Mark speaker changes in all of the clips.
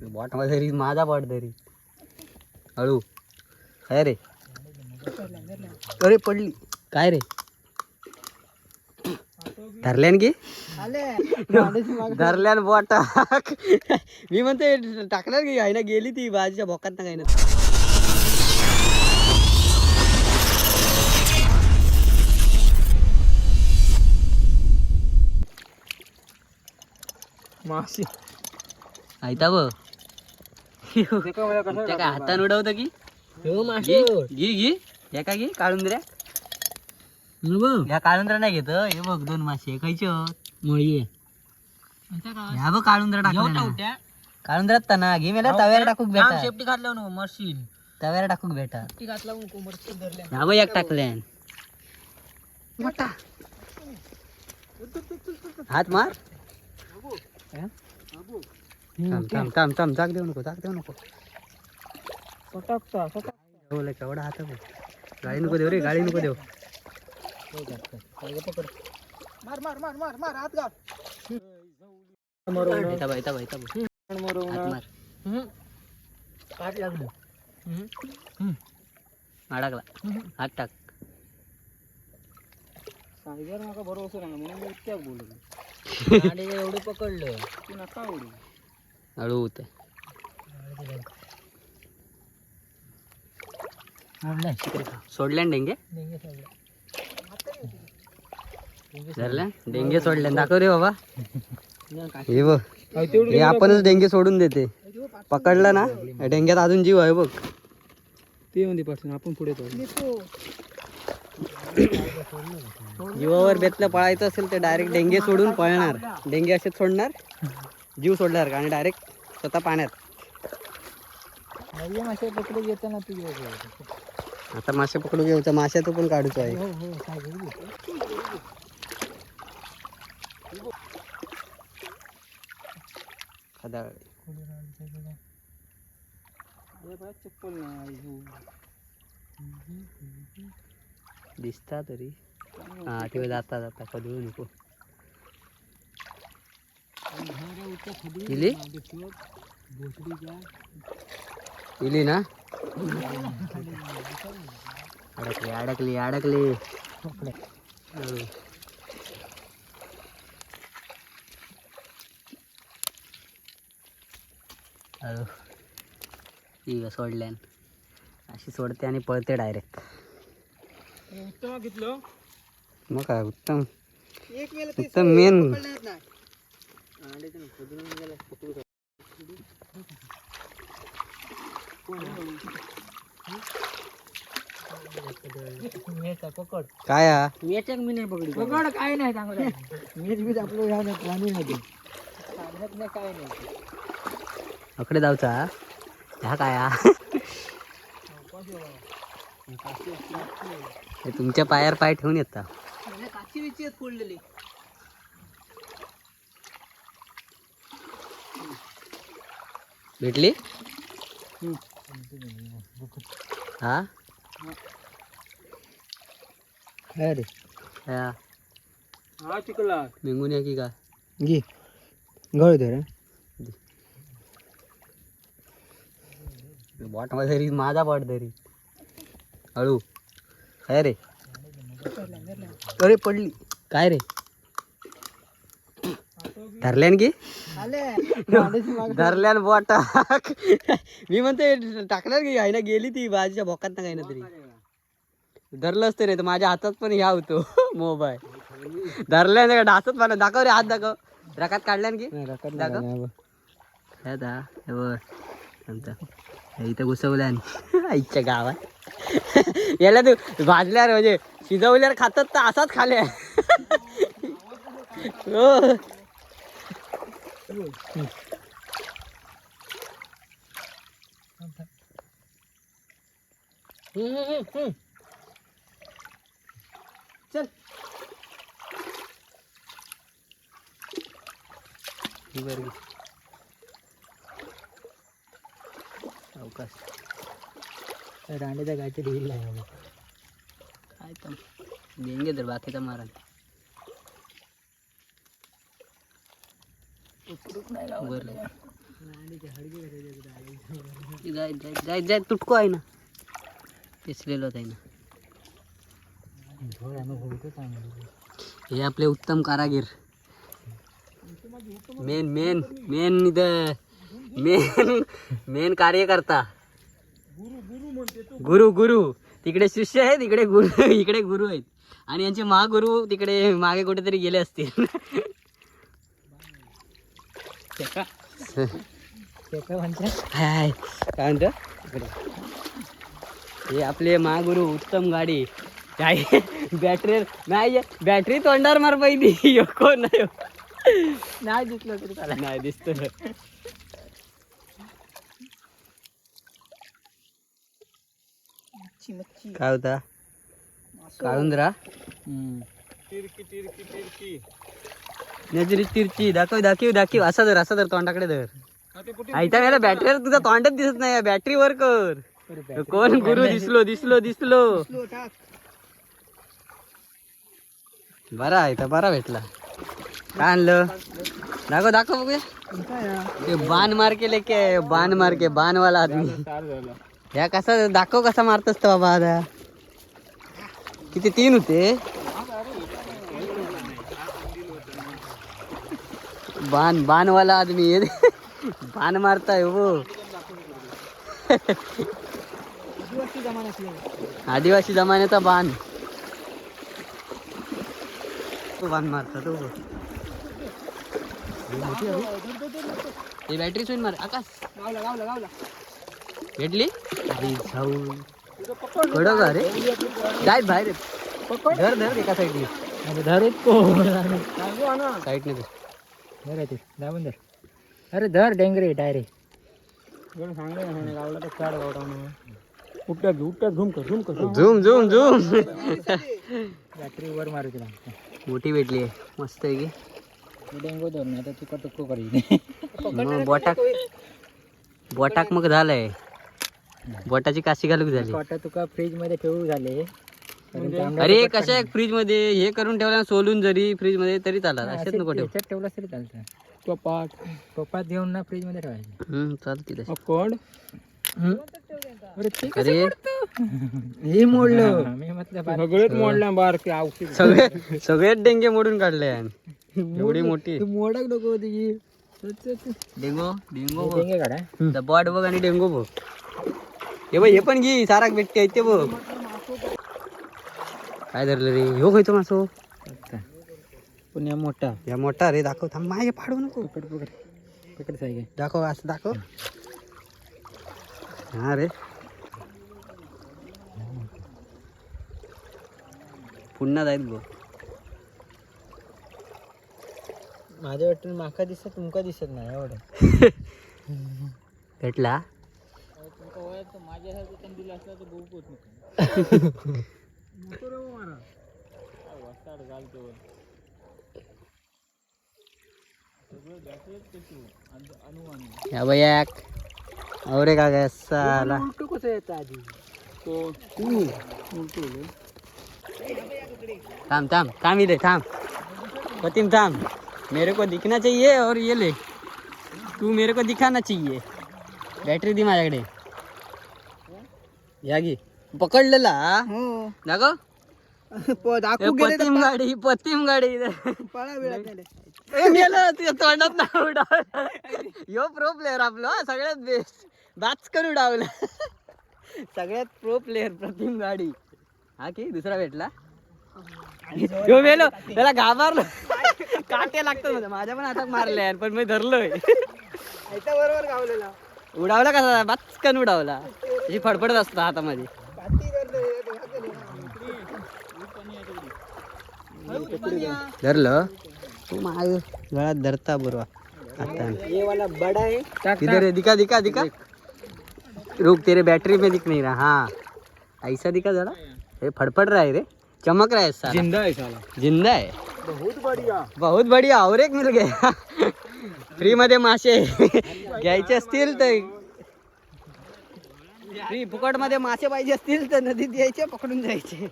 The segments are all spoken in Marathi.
Speaker 1: बॉट धरी माझा बॉट धरी हळू. काय रे? अरे पडली. काय रे? धरल्यान की? धरल्यान बॉट मी म्हणते टाकणार की? आहे ना गेली ती बाजूच्या भोकात ना काही ना.
Speaker 2: माशी
Speaker 1: आयता बघ. त्या काय हातान उडवतं की?
Speaker 2: हो
Speaker 1: घे घे घे. या काय घे काळुंद्र्या? ह्या काळुंद्रा नाही घेत हे. बघ दोन मासे खायचे
Speaker 2: मळी
Speaker 1: ह्या बघ काळुंद्रा टाकल्या काळुंद्रात ना घे मेला तव्यावर टाकूक भेटा
Speaker 2: सेफ्टी घातलं ना मशीन
Speaker 1: तव्यावर टाकूक भेटा
Speaker 2: घातलं मशीन धरल्या.
Speaker 1: ह्या बघ एक टाकल्यान. हात मार. थांब थांब थांब थांब जाग देऊ नको जाग देऊ नको.
Speaker 2: सटाकता सटाक
Speaker 1: बोल केवढा हात गाडी नको देऊ रे गाडी नको देऊ.
Speaker 2: मार मार मार मार मार हात
Speaker 1: इथं इथं इथं बघ. हात मार
Speaker 2: हात लागलं.
Speaker 1: अडकला. हात टाक.
Speaker 2: सांगितलं नका भरोसा नाही म्हणून मी बोललो. आणि एवढं पकडलं. तू नका उडी
Speaker 1: हळू होत सोडल्या ना डेंगे? धरल्या? डेंगे सोडल्या. दाखव रे बाबा. हे बघ. हे आपणच डेंगे सोडून देते. पकडला ना? या डेंग्यात अजून जीव आहे बघ.
Speaker 2: ते म्हणजे पासून आपण पुढे
Speaker 1: जीवावर बेतलं पळायचं असेल तर डायरेक्ट डेंगे सोडून पळणार. डेंगे असे सोडणार? जीव सोडणार आणि डायरेक्ट स्वतः पाण्यात.
Speaker 2: मासे पकडे घेताना तुझी
Speaker 1: आता मासे पकडू घेऊचा माशाचं पण काढूच आहे.
Speaker 2: हो हो घेऊ चप्पल
Speaker 1: दिसता तरी. हा ते जाता जाता कधळू नको. इली इली ना अडकली अडकली अडकली हळू. ठीक आहे सोडल्यान अशी सोडते आणि पळते डायरेक्ट
Speaker 2: उत्तम घेतलं
Speaker 1: मग काय उत्तम उत्तम मेन
Speaker 2: पकड
Speaker 1: काय हा?
Speaker 2: मिनिट पकडी पकड काय नाही चांगलं. मीच बीच आपलं ह्या नाही पाणी नाही सांगत नाही काय नाही
Speaker 1: अकडे जाऊचा ह्या काय हा तुमच्या पायावर पाय ठेवून येता
Speaker 2: काची विची फोडलेली.
Speaker 1: भेटली? हा?
Speaker 2: अरे
Speaker 1: हा.
Speaker 2: हा चिकला
Speaker 1: निघून या की का?
Speaker 2: घे. गळ धर
Speaker 1: बॉट धरी माझा बॉट धरी. हळू. काय रे? अरे पडली. काय रे? धरल्यान की? धरल्यान बॉट मी म्हणते टाकणार की? आहे ना गेली ती बाजूच्या भोकात ना काही ना तरी. धरलं असतं नाही तर माझ्या हातात पण ह्या होतो. मोबाईल. धरल्यान का डासत मला दाखव रे हात दाखव. रकात काढल्यान की? दाखव. इथं घुसवल्यान. आईच्या गावात. याला तू भाजल्यावर म्हणजे शिजवल्यावर खातात तर असाच खाल्या. हो.
Speaker 2: चल.
Speaker 1: ही बरं घे. अवकाश
Speaker 2: रांडेच्या गाठी ढील आहे.
Speaker 1: काय तर. देंगे तर बाकीचा मारा जाय जाय जाय जाय तुटको आहे ना. आहे ना हे आपले उत्तम कारागीर. मेन मेन मेन इथं मेन मेन कार्यकर्ता. गुरु गुरु. तिकडे शिष्य आहेत इकडे गुरु इकडे गुरु आहेत. आणि यांचे महागुरु तिकडे मागे कुठेतरी गेले असतील. हाय. काय म्हणतो? इकडे. हे आपले महागुरु उत्तम गाडी. काय? बॅटरी नाही बॅटरी तोंडावर मार पाहिजे कोण नाही. नाही दिसलं तरी त्याला नाही दिसत. काय होता? काळुंद्रा? नजरी तिरची दाखव दाखव दाखव. असा धर असा धर तोंडाकडे धर. आयता मला बॅटरीवर तुझा तोंडच दिसत नाही. बॅटरी वर कर. कोण गुरु दिसलो दिसलो दिसलो. बरा आहे तर बरा भेटला. काय आणलं? दाखव दाखव बघूया. ते बाण मार केले के बाण मार के बाणवाला आदमी. ह्या कसा दाखव कसा मारतस तो बाबा आता. किती तीन होते. बाण बाणवाला आदमी आहे. बाण मारताय हो. आदिवासी जमान्याचा बाण तो बाण मारता तो हे बॅटरी सोईन मार आकाश. भेटली? अरे जाऊ. कडक का रे. जाय बाहेर. धर धर एका साईडने
Speaker 2: धर
Speaker 1: साईडने धर
Speaker 2: धर ते दाबून धर. अरे धर डेंगरे डायरेक्ट. उठ्या उठ्या झूम कर झूम कर
Speaker 1: झूम झूम झूम
Speaker 2: बॅटरी वर मारू तिला.
Speaker 1: मोठी भेटली आहे मस्त आहे की.
Speaker 2: डेंगू धर नाही तर तुका तुक्को करी.
Speaker 1: मग बोटाक बोटाक मग झालंय. बोटाची काशी घालूक झाली.
Speaker 2: आता तुका फ्रीजमध्ये ठेवू झाले.
Speaker 1: अरे
Speaker 2: तुका
Speaker 1: कशा फ्रीजमध्ये हे करून ठेवला सोलून जरी फ्रीजमध्ये तरी चालत असेच नको ठेव.
Speaker 2: ठेवला तरी चालतं. टोपात टोपात घेऊन ना फ्रीजमध्ये ठेवायचं
Speaker 1: चालतील.
Speaker 2: कोड अरे
Speaker 1: अरे.
Speaker 2: हे मोडलं. मी म्हटलं सगळेच मोडलं बार ते औषध.
Speaker 1: सगळे सगळेच डेंगे मोडून काढले. एवढी मोठी.
Speaker 2: मोडक नको होती
Speaker 1: डेंगो डेंगो.
Speaker 2: डेंगे काढा.
Speaker 1: बॉड बघ आणि डेंगू बघ. हे बघ हे पण घे साराक भेटते ते बघ. काय धरलं रे? ह्यो खायचो मासो.
Speaker 2: पुण्या मोठा.
Speaker 1: या मोठा रे दाखव थांब. मागे फाडू नको.
Speaker 2: पकड पकड. पकड
Speaker 1: दाखव असं दाखव. हा रे. पुन्हा जाईल बघ
Speaker 2: माझ्या वाटून माका दिसत तुमका दिसत नाही एवढं.
Speaker 1: भेटला? या बयाक अवरे का काय साला
Speaker 2: उलटू कसं येतं आधी
Speaker 1: थांब थांब थांब इधर थांब पतिम थांब मेरे को दिखना चाहिए और ये ले तू मेरे को दिखाना चाहिए बॅटरी दी माझ्याकडे या गी? पकडलेला दाखव गाडी पतिम गाडी. तोंडात ना उडावला. यो प्रो प्लेअर आपलं हा, सगळ्यात बेस्ट बाचकन उडावला. सगळ्यात प्रो प्लेअर प्रतिम गाडी. हा की दुसरा भेटला? यो मेलो त्याला घाबरलो. काटे लागतात माझ्या माझ्या पण हातात मारले यार, पण मी धरलोय.
Speaker 2: बरोबर गावलेला
Speaker 1: उडावला कसा? बाचकन उडावला. त्याची फडफडत असतं हातामध्ये. धरलं? तू माझ गळ्यात धरता बरोबर आता.
Speaker 2: ये वाला बड़ा है
Speaker 1: इधर है दिखा दिखा दिखा. रुक तेरे बैटरी में दिख नहीं रहा. हाँ. ऐसा दिखा जरा. ये फड़फड़ रहा है रे. चमक रहा है सारा
Speaker 2: जिंदा है साला.
Speaker 1: जिंदा है.
Speaker 2: बहुत बढ़िया.
Speaker 1: बहुत बढ़िया. और एक मिल गया. फ्री मध्ये मासे. घ्यायचे असतील तर. फ्री फुकटमध्ये मासे पाहिजे असतील तर नदीत यायचे पकडून जायचे.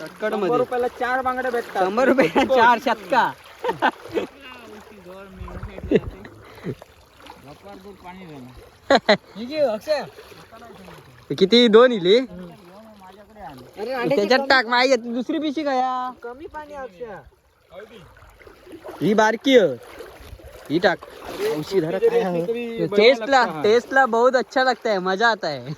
Speaker 1: कटकटमध्ये
Speaker 2: रुपयाला चार बांगड्या भेटतात.
Speaker 1: शंभर रुपये चार शतका. किती? दोन इली? त्याच्यात टाक माही दुसरी पिशी काय
Speaker 2: कमी पाणी
Speaker 1: ही बारकी. ही टाक. औषधी धरा काय आहे? टेस्टला टेस्टला बहुत अच्छा लगता है मजा आता है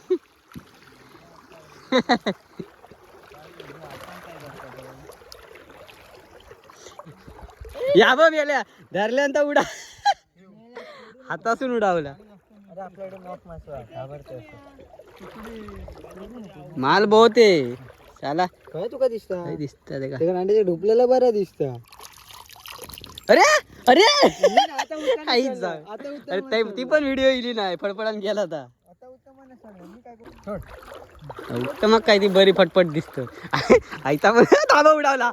Speaker 1: या बघ मेल्या धरल्यानंतर उडा. हातासून उडावला. माल बहुत आहे. चला
Speaker 2: काय तुका दिसत
Speaker 1: दिसत
Speaker 2: ढोपल्याला बरं दिसत
Speaker 1: अरे अरे! काहीच अरे ते- ती पण व्हिडिओ इली नाही फडफडान गेला होता.
Speaker 2: आता उत्तम
Speaker 1: तर मग काय ती बरी फटफट दिसत आईचा पण ताबा उडावला.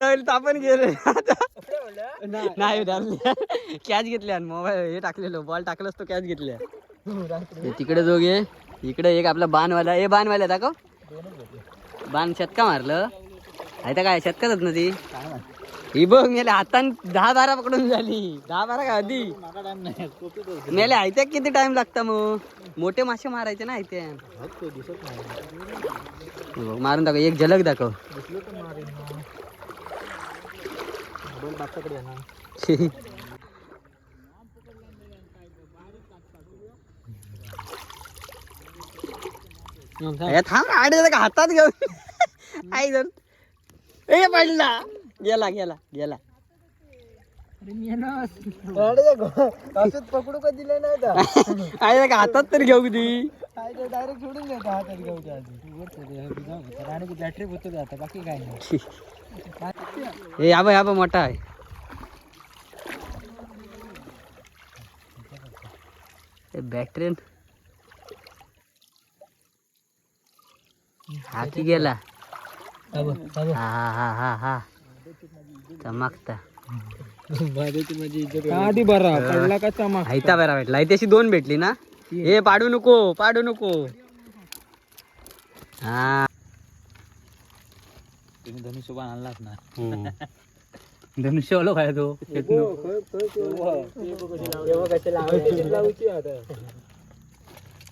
Speaker 1: ता पण गेले. नाही उडावले. कॅच घेतल्या मोबाईल हे टाकलेलो बॉल टाकलास तो कॅच घेतल्या हे तिकडे दोघे इकडे एक आपला बाणवाला. ए बाणवाला दाखव. बाण शतका मारलं. आहे तर काय शतकाच ना ती? ही बघ मेले हातान दहा बारा पकडून झाली. दहा बारा का आधी? मेले आयत्या किती टाइम लागता मग? मोठे मासे मारायचे ना आयत्या. मारून दाखव एक झलक दाखव. थांब आडे हातात घेऊन. आई जर ए पडला. गेला गेला गेला.
Speaker 2: असंच पकडू का दिले नाही
Speaker 1: का हातात तर घेऊ ती?
Speaker 2: डायरेक्ट सोडून हातात घेऊ आणि बॅटरी होतो आता बाकी काय नाही
Speaker 1: हे याबा याबा मोठा आहे. बॅटरी हा की गेला. हा हा हा हा. चमकता.
Speaker 2: माझी इज्जत आधी बरा पडला का चमक
Speaker 1: आयता बरा भेटला त्याची दोन भेटली ना? हे पाडू नको पाडू नको. हा.
Speaker 2: तुम्ही धनुष्यबाण आणलाच ना?
Speaker 1: धनुष्य ओळख आहे तो.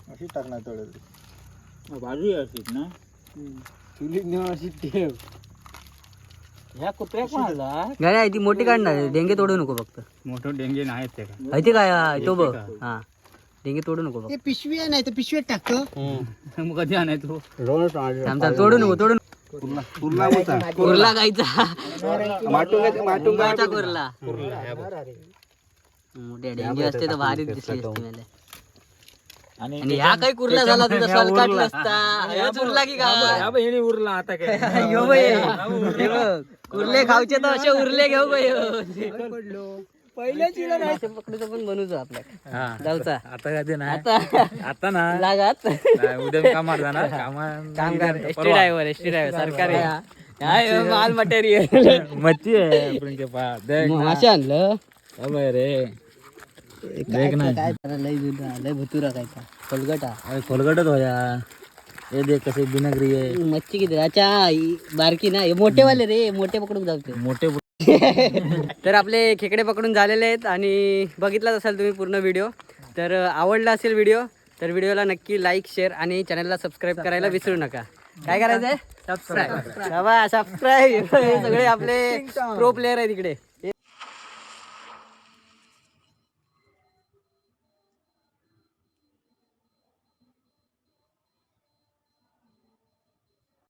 Speaker 2: अशी टाकणार थोडं बाजू अशीच ना? चुलीत नेऊन अशी ठेव. ह्या कुत्र्या कोणाला?
Speaker 1: ती मोठी काढणार डेंगे तोडू नको फक्त.
Speaker 2: मोठं डेंगे ते का
Speaker 1: ते काय? तो बघ. हा. डेंगे तोडू नको फक्त.
Speaker 2: पिशवी आहे नाही तर पिशवीत टाकतो. मग कधी आणाय तू?
Speaker 1: थांब थांब, तोडू नको तोडू नको. कुर्ला गायचा. कुर्ला. मोठे डेंगे असते तर भारी दिसली असते मला. आणि ह्या काही कुर्ला झाला तुझा सलकाट नसता ह्योच उरला. की काय
Speaker 2: उरला आता काय?
Speaker 1: ह्यो बाई. कुर्ले खाऊचे तर असे उरले घेऊ बाई.
Speaker 2: पहिल्या चिला नाही.
Speaker 1: मासे पकडूचं पण जाऊचा.
Speaker 2: आता नाही?
Speaker 1: आता
Speaker 2: आता ना?
Speaker 1: लागात.
Speaker 2: उद्या कामार जाणार. कामा
Speaker 1: कामगार एसटी ड्रायव्हर एसटी ड्रायव्हर सरकारी. हाय, माल मटेरियल
Speaker 2: मच्छी आहे
Speaker 1: मासे आणलं.
Speaker 2: रे.
Speaker 1: देख ना. लय जुना लय भुतुरा खायचा फलगटा
Speaker 2: अरे खोलगटच होया. हे देख कसे बिनगरी आहे.
Speaker 1: मच्छी किती अच्छा बारकी ना. हे मोठेवाले रे. मोठे पकडून जाऊ
Speaker 2: मोठे
Speaker 1: तर आपले खेकडे पकडून झालेले आहेत आणि बघितलाच असाल तुम्ही पूर्ण व्हिडिओ. तर आवडला असेल व्हिडिओ तर व्हिडिओला नक्की लाईक शेअर आणि चॅनलला सबस्क्राईब करायला विसरू नका. काय करायचंय? सबस्क्राईब सबस्क्राईब सगळे आपले प्रो प्लेअर आहेत इकडे.